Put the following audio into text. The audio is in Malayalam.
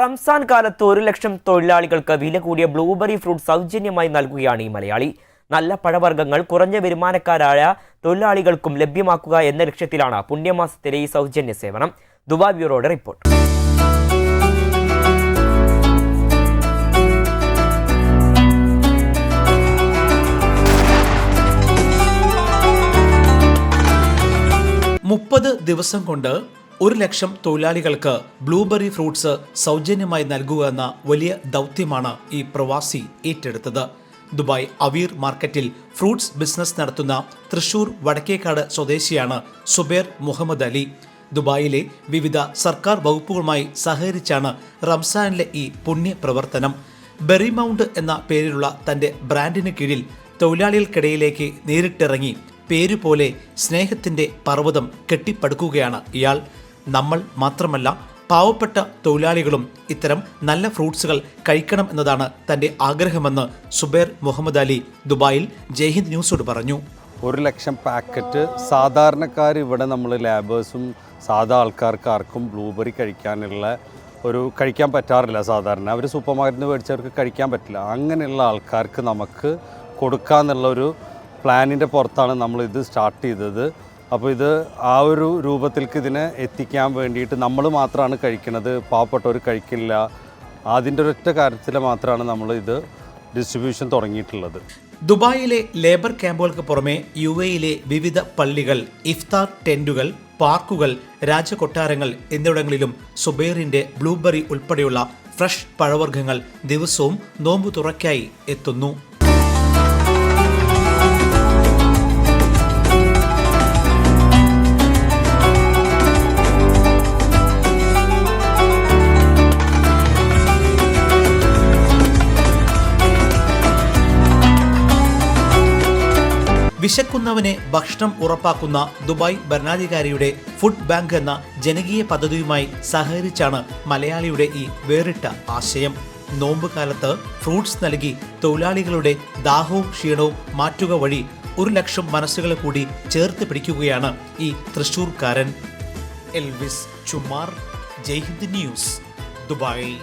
റംസാൻ കാലത്ത് ഒരു ലക്ഷം തൊഴിലാളികൾക്ക് വില കൂടിയ ബ്ലൂബെറി ഫ്രൂട്ട് സൗജന്യമായി നൽകുകയാണ് ഈ മലയാളി. നല്ല പഴവർഗങ്ങൾ കുറഞ്ഞ വരുമാനക്കാരായ തൊഴിലാളികൾക്കും ലഭ്യമാക്കുക എന്ന ലക്ഷ്യത്തിലാണ് പുണ്യമാസത്തിലെ ഈ സൗജന്യ സേവനം. ദുബായ് ബ്യൂറോയുടെ റിപ്പോർട്ട്. മുപ്പത് ദിവസം കൊണ്ട് ഒരു ലക്ഷം തൊഴിലാളികൾക്ക് ബ്ലൂബെറി ഫ്രൂട്ട്സ് സൗജന്യമായി നൽകുക എന്ന വലിയ ദൗത്യമാണ് ഈ പ്രവാസി ഏറ്റെടുത്തത്. ദുബായ് അവീർ മാർക്കറ്റിൽ ഫ്രൂട്ട്സ് ബിസിനസ് നടത്തുന്ന തൃശൂർ വടക്കേക്കാട് സ്വദേശിയാണ് സുബേർ മുഹമ്മദ് അലി. ദുബായിലെ വിവിധ സർക്കാർ വകുപ്പുകളുമായി സഹകരിച്ചാണ് റംസാനിലെ ഈ പുണ്യ പ്രവർത്തനം ബെറി മൗണ്ട് എന്ന പേരിലുള്ള തന്റെ ബ്രാൻഡിന് കീഴിൽ തൊഴിലാളികൾക്കിടയിലേക്ക് നേരിട്ടിറങ്ങി. പേരുപോലെ സ്നേഹത്തിന്റെ പർവതം കെട്ടിപ്പടുക്കുകയാണ് ഇയാൾ. നമ്മൾ മാത്രമല്ല പാവപ്പെട്ട തൊഴിലാളികളും ഇത്തരം നല്ല ഫ്രൂട്ട്സുകൾ കഴിക്കണം എന്നതാണ് തന്റെ ആഗ്രഹമെന്ന് സുബേർ മുഹമ്മദ് അലി ദുബായിൽ ജയ്ഹിന്ദ് ന്യൂസോട് പറഞ്ഞു. ഒരു ലക്ഷം പാക്കറ്റ് സാധാരണക്കാർ ഇവിടെ നമ്മൾ ലാബേഴ്സും സാധാ ആൾക്കാർക്ക് ആർക്കും ബ്ലൂബെറി കഴിക്കാനുള്ള ഒരു കഴിക്കാൻ പറ്റാറില്ല സാധാരണ. അവർ സൂപ്പർ മാർക്കറ്റിൽ മേടിച്ചവർക്ക് കഴിക്കാൻ പറ്റില്ല. അങ്ങനെയുള്ള ആൾക്കാർക്ക് നമുക്ക് കൊടുക്കാന്നുള്ള ഒരു പ്ലാനിന്റെ പുറത്താണ് നമ്മൾ ഇത് സ്റ്റാർട്ട് ചെയ്തത്. അപ്പോൾ ഇത് ആ ഒരു രൂപത്തിലേക്ക് ഇതിനെ എത്തിക്കാൻ വേണ്ടിയിട്ട് നമ്മൾ മാത്രമാണ് കഴിക്കുന്നത്. പാവപ്പെട്ടവർ കഴിക്കില്ല. അതിന്റെ ഒരൊറ്റ കാര്യത്തിൽ മാത്രമാണ് നമ്മൾ ഇത് ഡിസ്ട്രിബ്യൂഷൻ തുടങ്ങിയിട്ടുള്ളത്. ദുബായിലെ ലേബർ ക്യാമ്പുകൾക്ക് പുറമെ യു എയിലെ വിവിധ പള്ളികൾ ഇഫ്താർ ടെന്റുകൾ പാർക്കുകൾ രാജകൊട്ടാരങ്ങൾ എന്നിവിടങ്ങളിലും സുബൈറിന്റെ ബ്ലൂബെറി ഉൾപ്പെടെയുള്ള ഫ്രഷ് പഴവർഗങ്ങൾ ദിവസവും നോമ്പു തുറക്കായി എത്തുന്നു. വിശക്കുന്നവനെ ഭക്ഷണം ഉറപ്പാക്കുന്ന ദുബായ് ഭരണാധികാരിയുടെ ഫുഡ് ബാങ്ക് എന്ന ജനകീയ പദ്ധതിയുമായി സഹകരിച്ചാണ് മലയാളിയുടെ ഈ വേറിട്ട ആശയം. നോമ്പ് കാലത്ത് ഫ്രൂട്ട്സ് നൽകി തൊഴിലാളികളുടെ ദാഹവും ക്ഷീണവും മാറ്റുക വഴി ഒരു ലക്ഷം മനസ്സുകളെ കൂടി ചേർത്ത് പിടിക്കുകയാണ് ഈ തൃശൂർക്കാരൻ Elvis Chummar Jaihind news Dubai.